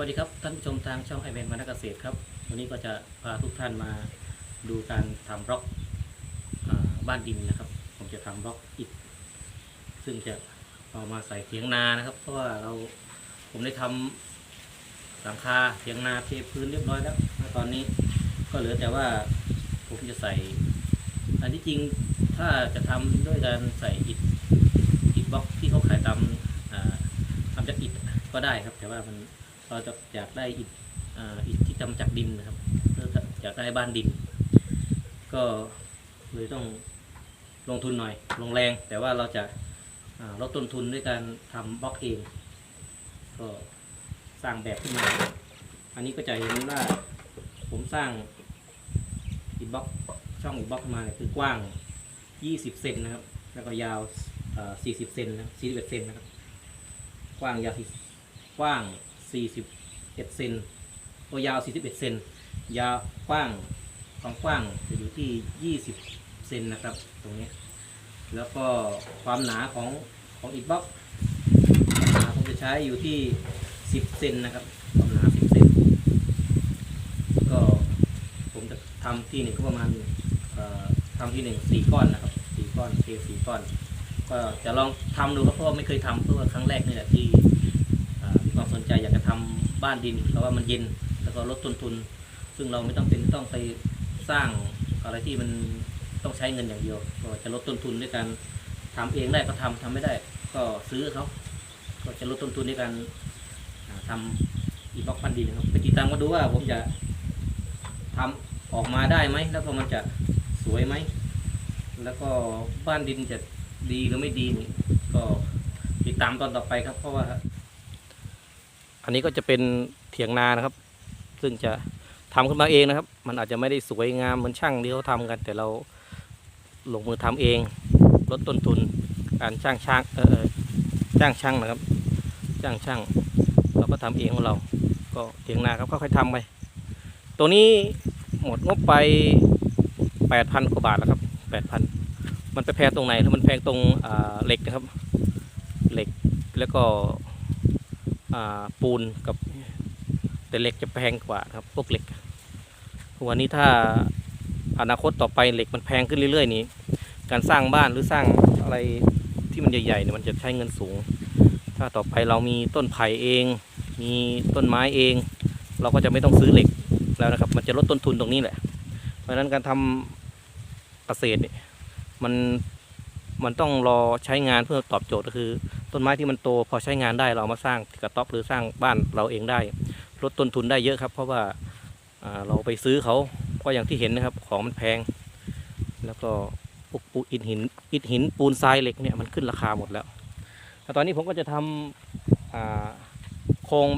วัสดีครับท่านผู้ชมทางช่องไอแมนมานักเกษตรครับ วันนี้ก็จะพาทุกท่านมาดูการทำบล็อกอบ้านดินนะครับ ผมจะทำบล็อกอิฐซึ่งจะเอามาใส่เถียงนานะครับ เพราะว่าเราผมได้ทำหลังคาเถียงนาเทพื้นเรียบร้อยแล้วตอนนี้ก็เหลือแต่ว่าผมจะใส่ อันที่จริงถ้าจะทำด้วยการใส่อิฐอิฐบล็อกที่เขาขายตามทำจากอิฐก็ได้ครับ แต่ว่ามัน เราจะอยากได้อิฐอิฐที่ทำจากดินนะครับอยากได้บ้านดิน ก็เลยต้องลงทุนหน่อย ลงแรง แต่ว่าเราจะลดต้นทุนด้วยการทำบล็อกเองก็สร้างแบบขึ้นมา อันนี้ก็จะเห็นว่าผมสร้างอิฐบล็อกช่องอิฐบล็อกขึ้นมาคือกว้าง 20 เซนนะครับ แล้วก็ยาว 40 เซนนะ41เซนนะครับ กว้างยาวกว้าง 41เซนตัวยาว 41 เซนยาวกว้างความกว้างจะอยู่ที่ 20 เซนนะครับ ตรงนี้ แล้วก็ความหนาของของอิฐบล็อกหนาผมจะใช้อยู่ที่ 10 เซนนะครับ ความหนา 10 เซนก็ผมจะทำที่หนึ่งก็ประมาณทำที่หนึ่งสี่ก้อนนะครับสี่ก้อนเทสี่ก้อน ก็จะลองทำดูครับเพราะว่าไม่เคยทำเพราะว่าครั้งแรกนี่แหละที่ มีความสนใจอยากจะทำบ้านดินเพราะว่ามันเย็นแล้วก็ลดต้นทุน ซึ่งเราไม่ต้องเป็นต้องไปสร้างอะไรที่มันต้องใช้เงินอย่างเดียวก็จะลดต้นทุนด้วยการทำเองได้ก็ทำทำไม่ได้ ก็ซื้อเขาก็จะลดต้นทุนด้วยการอ่าทำอีบล็อกบ้นดินนะครับไปติดตามก็ดูว่าผมจะทำออกมาได้ไหมแล้วก็มันจะสวยไหมแล้วก็บ้านดินจะดีหรือไม่ดีนี่ก็ติดตามตอนต่อไปครับเพราะว่า อันนี้ก็จะเป็นเถียงนานะครับ ซึ่งจะทำขึ้นมาเองนะครับ มันอาจจะไม่ได้สวยงามเหมือนช่างที่เขาทำกัน แต่เราลงมือทำเอง ลดต้นทุน การจ้างช่างเออจ้างช่างนะครับ จ้างช่าง เราก็ทำเองของเรา ก็เถียงนาครับค่อยๆทำไป ตัวนี้หมดงบไปแปดพันกว่าบาทแล้วครับแปดพันมันไปแพงตรงไหนถ้ามันแพงตรงเหล็กนะครับ เหล็กแล้วก็ ปูนกับแต่เหล็กจะแพงกว่าครับพวกเหล็กวันนี้ถ้าอนาคตต่อไปเหล็กมันแพงขึ้นเรื่อยๆนี้ การสร้างบ้านหรือสร้างอะไรที่มันใหญ่ๆเนี่ยมันจะใช้เงินสูง ถ้าต่อไปเรามีต้นไผ่เอง มีต้นไม้เอง เราก็จะไม่ต้องซื้อเหล็กแล้วนะครับ มันจะลดต้นทุนตรงนี้แหละ เพราะฉะนั้นการทำเกษตรเนี่ยมันมันต้องรอใช้งานเพื่อตอบโจทย์ก็คือ ต้นไม้ที่มันโตพอใช้งานได้เราเอามาสร้างกระต๊อบหรือสร้างบ้านเราเองได้ ลดต้นทุนได้เยอะครับ เพราะว่าเราไปซื้อเขาก็อย่างที่เห็นนะครับของมันแพง แล้วก็พวกปูอิฐหินอิฐหินปูนทรายเหล็กเนี่ยมันขึ้นราคาหมดแล้วแล้วตอนนี้ผมก็จะทำอ่าโครง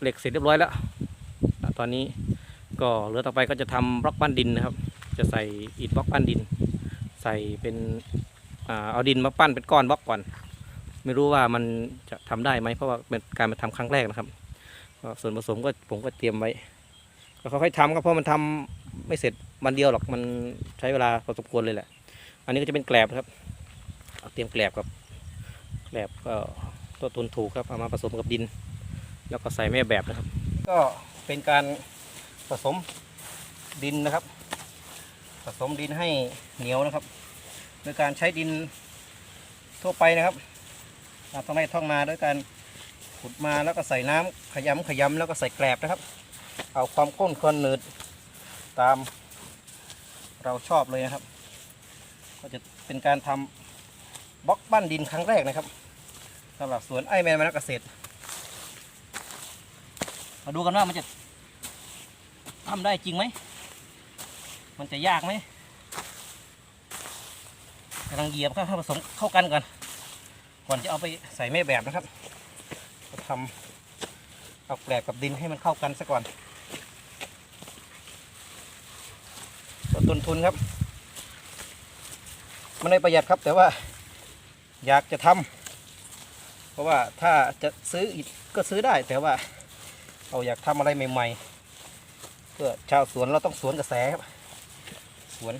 เหล็กเสร็จเรียบร้อยแล้ว ตอนนี้ก็เหลือต่อไปก็จะทำบล็อกบ้านดินนะครับ จะใส่อิฐบล็อกบ้านดิน ใส่เป็นอเอาดินมาปั้นเป็นก้อนบล็อกก่อน ไม่รู้ว่ามันจะทำได้ไหมเพราะว่าเป็นการมาทำครั้งแรกนะครับก็ส่วนผสมก็ผมก็เตรียมไว้ก็ค่อยๆทำครับเพราะมันทำไม่เสร็จวันเดียวหรอกมันใช้เวลาพอสมควรเลยแหละ อันนี้ก็จะเป็นแกลบครับเเตรียมแกลบกับแกลบก็ตัวตุนถูกครับเอามาผสมกับดิน แล้วก็ใส่แม่แบบนะครับ ก็เป็นการผสมดินนะครับ ผสมดินให้เหนียวนะครับ โดยการใช้ดินทั่วไปนะครับ ท้องไร่ท้องนาด้วยการขุดมาแล้วก็ใส่น้ำขยำขยำแล้วก็ใส่แกลบนะครับ เอาความข้นความหนืดตามเราชอบเลยนะครับ ก็จะเป็นการทำบล็อกบ้านดินครั้งแรกนะครับสำหรับสวนไอแมนมานเกษตร มาดูกันว่ามันจะทำได้จริงไหม มันจะยากไหมกำลังเหยียบเข้าผสมเข้ากันก่อน ก่อนจะเอาไปใส่แม่แบบนะครับก็ทำเอาแกลบกับดินให้มันเข้ากันซะก่อนลดต้นทุนครับ มันไม่ประหยัดครับแต่ว่าอยากจะทำเพราะว่าถ้าจะซื้ออีกก็ซื้อได้ แต่ว่าเราอยากทำอะไรใหม่ๆเพื่อชาวสวนเราต้องสวนกระแสครับสวน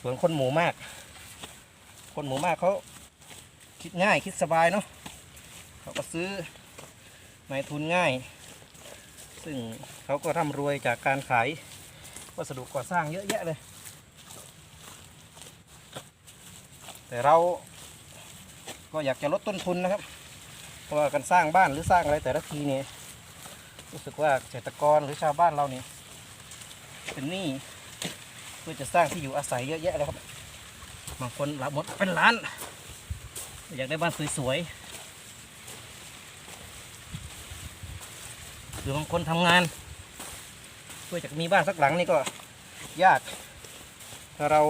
สวนคนหมูมาก คนหมูมากเขา คิดง่ายคิดสบายเนาะเขาก็ซื้อในทุนง่าย ซึ่งเขาก็ร่ำรวยจากการขายวัสดุก่อสร้างเยอะแยะเลย แต่เราก็อยากจะลดต้นทุนนะครับ เพราะว่าการสร้างบ้านหรือสร้างอะไรแต่ละทีเนี่ยรู้สึกว่าเกษตรกรหรือชาวบ้านเราเนี่ยเป็นหนี้เพื่อจะสร้างที่อยู่อาศัยเยอะแยะเลยครับบางคนหลับหมดเป็นล้าน อยากได้บ้านสวยๆหรือบางคนทำงานเพื่อจะมีบ้านสักหลังนี่ก็ยากถ้าเรา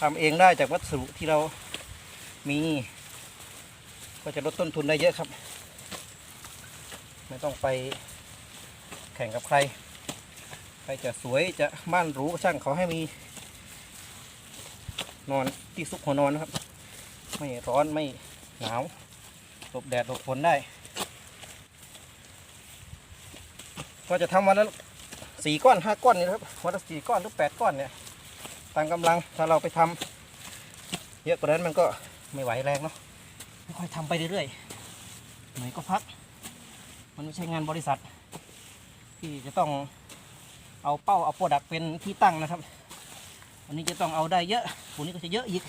ทำเองได้จากวัสดุที่เรามี ก็จะลดต้นทุนได้เยอะครับ ไม่ต้องไปแข่งกับใคร ใครจะสวยจะบ้านหรูช่างเขาให้มีนอนที่ซุกหัวนอนนะครับ ไม่ร้อนไม่หนาวหลบแดดหลบฝนได้ ก็จะทำวันละสี่ก้อนห้าก้อนนี่ครับวันละสี่ก้อนหรือแปดก้อนเนี่ยตามกำลังถ้าเราไปทำเยอะกว่านั้นมันก็ไม่ไหวแรงเนาะค่อยทำไปเรื่อยๆไหนก็พัก มันไม่ใช่งานบริษัท ที่จะต้องเอาเป้าเอาโปรดักเป็นที่ตั้งนะครับอันนี้จะต้องเอาได้เยอะปีนี้ก็จะเยอะอีก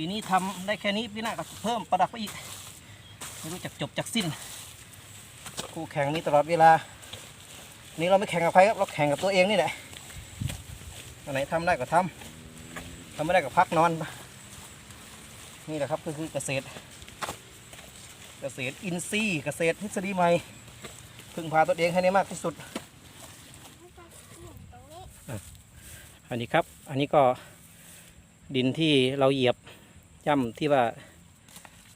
ปีนี้ทำได้แค่นี้ปีหน้าก็เพิ่มประดับไปอีก ไม่รู้จักจบจักสิ้น คู่แข่งมีตลอดเวลา นี่เราไม่แข่งกับใครครับเราแข่งกับตัวเองนี่แหละอันไหนทำได้ก็ทำทำไม่ได้ก็พักนอน นี่แหละครับก็คือเกษตร เกษตรอินทรีย์ เกษตรทฤษฎีใหม่พึ่งพาตัวเองให้ได้มากที่สุดอันนี้ครับ อันนี้ก็ดินที่เราเหยียบ ย่ำที่ว่า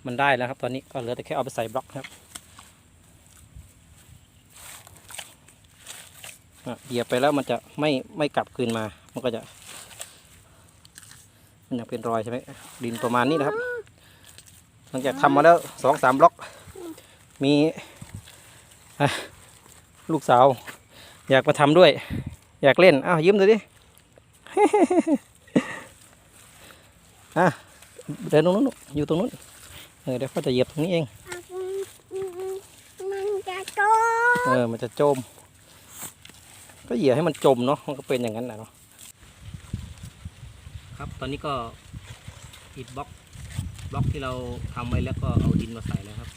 มันได้แล้วครับ ตอนนี้ก็เหลือแต่แค่เอาไปใส่บล็อกครับเหยียบไปแล้วมันจะไม่ไม่กลับคืนมา มันก็จะ มันยังเป็นรอยใช่ไหมดินประมาณนี้นะครับ หลังจากทำมาแล้วสองสามบล็อก มีลูกสาว อยากมาทำด้วย อยากเล่น อ้าวยิ้มดูดิอะ เดินตรงนู้นอยู่ตรงนู้นเออเดี๋ยวเขาจะเหยียบตรงนี้เองมันจะโตเออมันจะจม ก็เหยียบให้มันจมเนาะมันก็เป็นอย่างนั้นแหละเนาะครับตอนนี้ก็อิดบล็อกบล็อกที่เราทำไว้แล้วก็เอาดินมาใส่แล้วครับ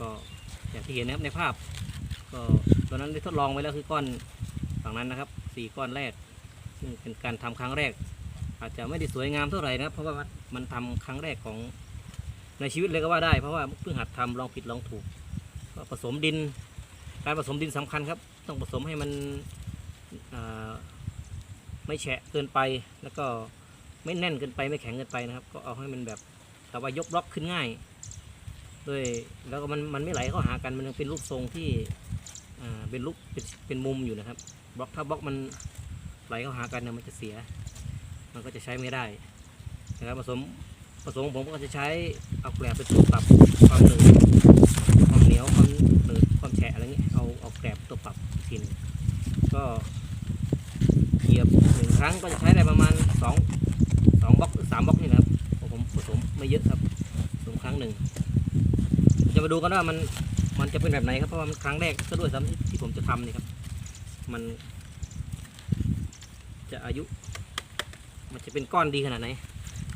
ก็อย่างที่เห็นนะครับในภาพ ก็ตอนนั้นได้ทดลองไว้แล้วคือก้อนฝั่งนั้นนะครับสี่ก้อนแรกซึ่งเป็นการทำครั้งแรก อาจจะไม่ได้สวยงามเท่าไหร่นะครับเพราะว่ามันทำครั้งแรกของในชีวิตเลยก็ว่าได้ เพราะว่าเพิ่งหัดทำลองผิดลองถูกก็ผสมดิน การผสมดินสำคัญครับ ต้องผสมให้มันไม่แฉะเกินไปแล้วก็ไม่แน่นเกินไปไม่แข็งเกินไปนะครับ ก็เอาให้มันแบบแต่ว่ายกบล็อกขึ้นง่ายด้วยแล้วก็มันมันไม่ไหลเข้าหากันมันยังเป็นรูปทรงที่เป็นรูปเป็นเป็นมุมอยู่นะครับ บล็อกถ้าบล็อกมันไหลเข้าหากันเนี่ยมันจะเสีย มันก็จะใช้ไม่ได้นะครับผสมผสมผมก็จะใช้เอาแกลบเป็นตัวปรับความหนืดความเหนียวความหนืดความแฉะอะไรเงี้ยเอาเอาแกลบตัวปรับกทีนึงก็เหยียบหนึ่งครั้งก็จะใช้ได้ประมาณสองสองบล็อกหรือสามบล็อกนี่นะครับเพราะผมผสมไม่เยอะครับผสมครั้งหนึ่งจะมาดูกันว่ามันมันจะเป็นแบบไหนครับเพราะว่ามันครั้งแรกก็ด้วยซ้ำที่ที่ผมจะทำนี่ครับ มันจะอายุ มันจะเป็นก้อนดีขนาดไหน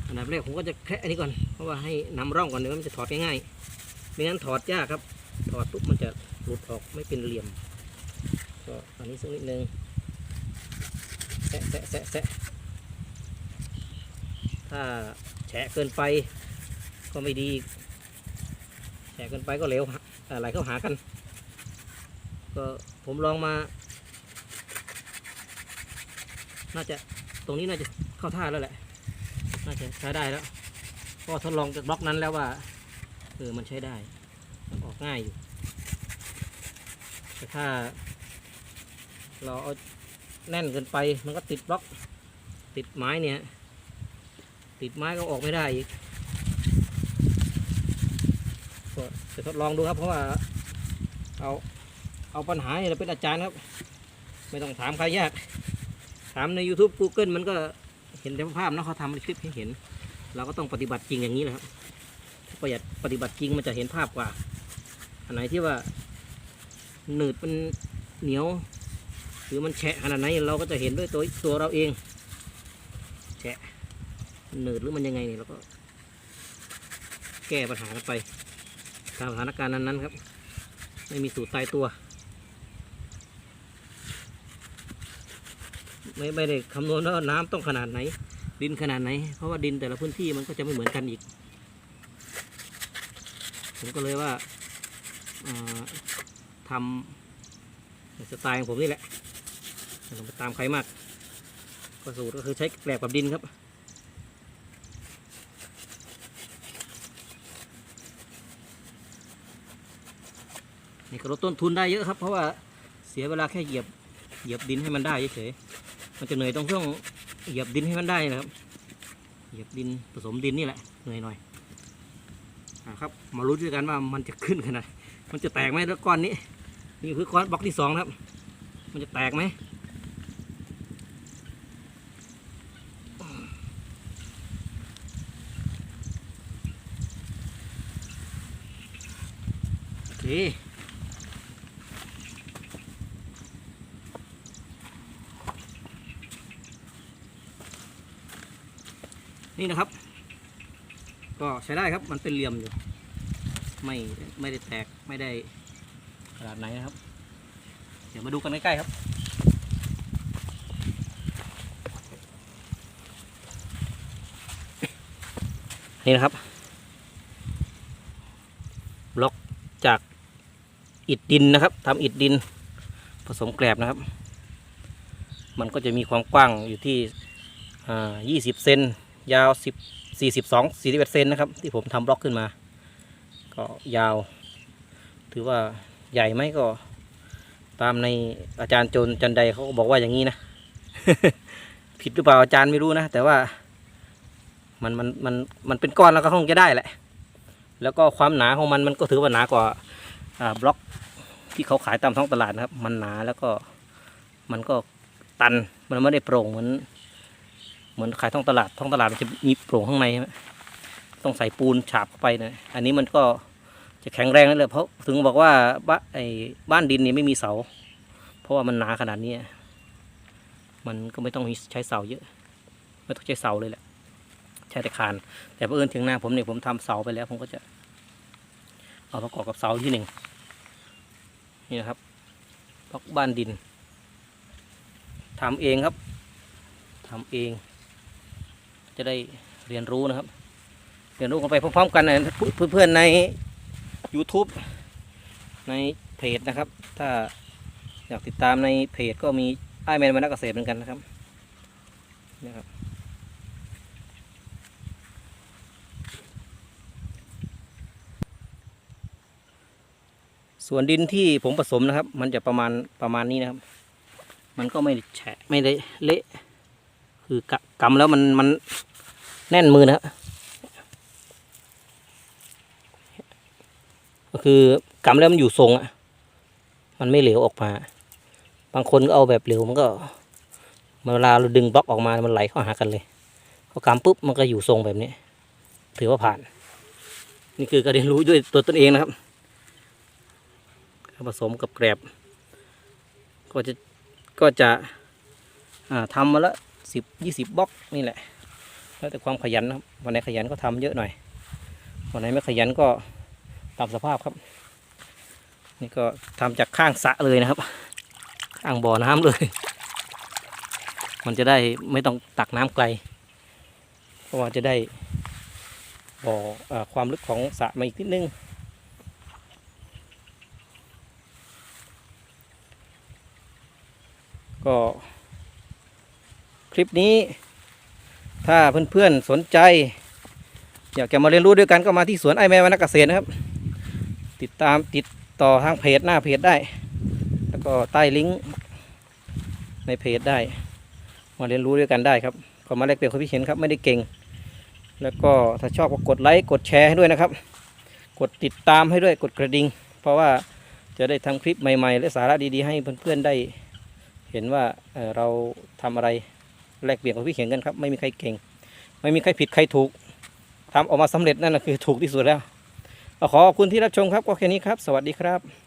อันดับแรกผมก็จะแคะอันนี้ก่อนเพราะว่าให้นำร่องก่อนเดี๋ยวมันจะถอดง่ายๆไม่งั้นถอดยากครับ ถอดปุ๊บมันจะหลุดออกไม่เป็นเหลี่ยมก็อันนี้สักนิดนึงแซะแซะแซะแซะถ้าแฉะเกินไปก็ไม่ดีแฉะเกินไปก็เหลวอ่อไหลเข้าหากัน ก็ผมลองมา น่าจะตรงนี้น่าจะ เข้าท่าแล้วแหละน่าจะใช้ได้แล้วก็ทดลองจากบล็อกนั้นแล้วว่าเออมันใช้ได้ มันออกง่ายอยู่ แต่ถ้า เราเอาแน่นเกินไปมันก็ติดบล็อก ติดไม้เนี่ย ติดไม้ก็ออกไม่ได้อีกก็จะทดลองดูครับเพราะว่า เอาเอาปัญหาเนี่ยเราเป็นอาจารย์ครับ ไม่ต้องถามใครยาก ถามใน YouTube Google มันก็ เห็นแต่ภาพเนาะเขาทำเป็นคลิปให้เห็น เราก็ต้องปฏิบัติจริงอย่างนี้แหละครับประหยัดปฏิบัติจริงมันจะเห็นภาพกว่า อันไหนที่ว่าหนืดมันเหนียว หรือมันแฉะขนาดไหนเราก็จะเห็นด้วยตัวตัวเราเอง แฉะหนืดหรือมันยังไงนี่เราก็แก้ปัญหากันไป ตามสถานการณ์นั้นๆครับ ไม่มีสูตรตายตัว ไม่ไม่ได้คำนวณว่าน้ำต้องขนาดไหน ดินขนาดไหน เพราะว่าดินแต่ละพื้นที่มันก็จะไม่เหมือนกันอีก ผมก็เลยว่าาทำสไตล์ของผมนี่แหละไม่ต้องไปตามใครมาก ก็สูตรก็คือใช้แกลบกับดินครับนี่ก็ลดต้นทุนได้เยอะครับ เพราะว่าเสียเวลาแค่เหยียบเหยียบดินให้มันได้เฉยๆ มันจะเหนื่อยตรงช่วงเหยียบดินให้มันได้นะครับ เหยียบดินผสมดินนี่แหละเหนื่อยหน่อยอ่าครับมารู้ด้วยกันว่ามันจะขึ้นขนาดมันจะแตกไหมแล้วก้อนนี้ นี่คือก้อนบล็อกที่สองครับ มันจะแตกไหมโอเค นี่นะครับ ก็ใช้ได้ครับมันเป็นเหลี่ยมอยู่ ไม่ไม่ได้แตกไม่ได้ขนาดไหนนะครับ เดี๋ยวมาดูกันใกล้ๆครับนี่นะครับบล็อกจากอิฐดินนะครับทำอิฐดิน ผสมแกลบนะครับ มันก็จะมีความกว้างอยู่ที่อ่า20 เซน ยาว10 42 41เซนนะครับ ที่ผมทำบล็อกขึ้นมา ก็ยาว ถือว่าใหญ่ไหมก็ ตามในอาจารย์โจนจันไดเขาก็บอกว่าอย่างนี้นะ ผิดหรือเปล่าอาจารย์ไม่รู้นะ แต่ว่ามันมันมันมันเป็นก้อนแล้วก็คงจะได้แหละ แล้วก็ความหนาของมันมันก็ถือว่าหนากว่าบล็อกที่เขาขายตามท้องตลาดนะครับ มันหนาแล้วก็มันก็ตันมันไม่ได้โปร่งเหมือน เหมือนขายท้องตลาดท้องตลาดมันจะมีโปร่งข้างในใช่ไหมต้องใส่ปูนฉาบเข้าไปนะอันนี้มันก็จะแข็งแรงนั่นแหละเพราะถึงบอกว่าบ้านไอ้บ้านดินนี่ไม่มีเสา เพราะว่ามันหนาขนาดนี้มันก็ไม่ต้องใช้เสาเยอะ ไม่ต้องใช้เสาเลยแหละใช้แต่คาน แต่เพื่อนถึงหน้าผมเนี่ยผมทำเสาไปแล้ว ผมก็จะ เอาประกอบกับเสาที่หนึ่งนี่นะครับบล็อกบ้านดินทำเองครับทำเอง จะได้เรียนรู้นะครับ เรียนรู้กันไปพร้อมๆกันนะเพื่อนๆใน YouTube ในเพจนะครับ ถ้าอยากติดตามในเพจก็มีไอแมนวรรณเกษตรเหมือนกันนะครับนะครับส่วนดินที่ผมผสมนะครับ มันจะประมาณประมาณนี้นะครับ มันก็ไม่แฉะไม่ได้เละ คือกำแล้วมันมันแน่นมือนะครับก็คือกำแล้วมันอยู่ทรงอะ มันไม่เหลวออกมา บางคนก็เอาแบบเหลวมันก็เวลาเราดึงบล็อกออกมา มันไหลเข้าหากันเลยพอกำปุ๊บมันก็อยู่ทรงแบบนี้ ถือว่าผ่าน นี่คือการเรียนรู้ด้วยตัวตนเองนะครับผสมกับแกรบก็จะก็จะทำมาและ สิบยี่สิบบล็อกนี่แหละ แล้วแต่ความขยันนะครับวันไหนขยันก็ทำเยอะหน่อย วันไหนไม่ขยันก็ตามสภาพครับ นี่ก็ทำจากข้างสะเลยนะครับ ข้างบ่อน้ำเลย มันจะได้ไม่ต้องตักน้ำไกล เพราะว่าจะได้บ่ออความลึกของสะมาอีกนิดนึงก็ คลิปนี้ ถ้าเพื่อนๆสนใจ อยากจะมาเรียนรู้ด้วยกันก็มาที่สวนไอแมนวรรณเกษตรนะครับ ติดตามติดต่อทางเพจหน้าเพจได้ แล้วก็ใต้ลิงก์ในเพจได้ มาเรียนรู้ด้วยกันได้ครับก็มาแลกเปลี่ยนความคิดเห็นครับไม่ได้เก่ง แล้วก็ถ้าชอบก็กดไลค์กดแชร์ให้ด้วยนะครับ กดติดตามให้ด้วยกดกระดิ่งเพราะว่าจะได้ทำคลิปใหม่ๆ และสาระดีๆ ให้เพื่อนๆได้เห็นว่าเเราทำอะไร แลกเปลี่ยนความคิดเห็นกันครับไม่มีใครเก่ง ไม่มีใครผิดใครถูกทำออกมาสำเร็จนั่นแหะคือถูกที่สุดแล้วขอขอบคุณที่รับชมครับก็แค่นี้ครับ สวัสดีครับ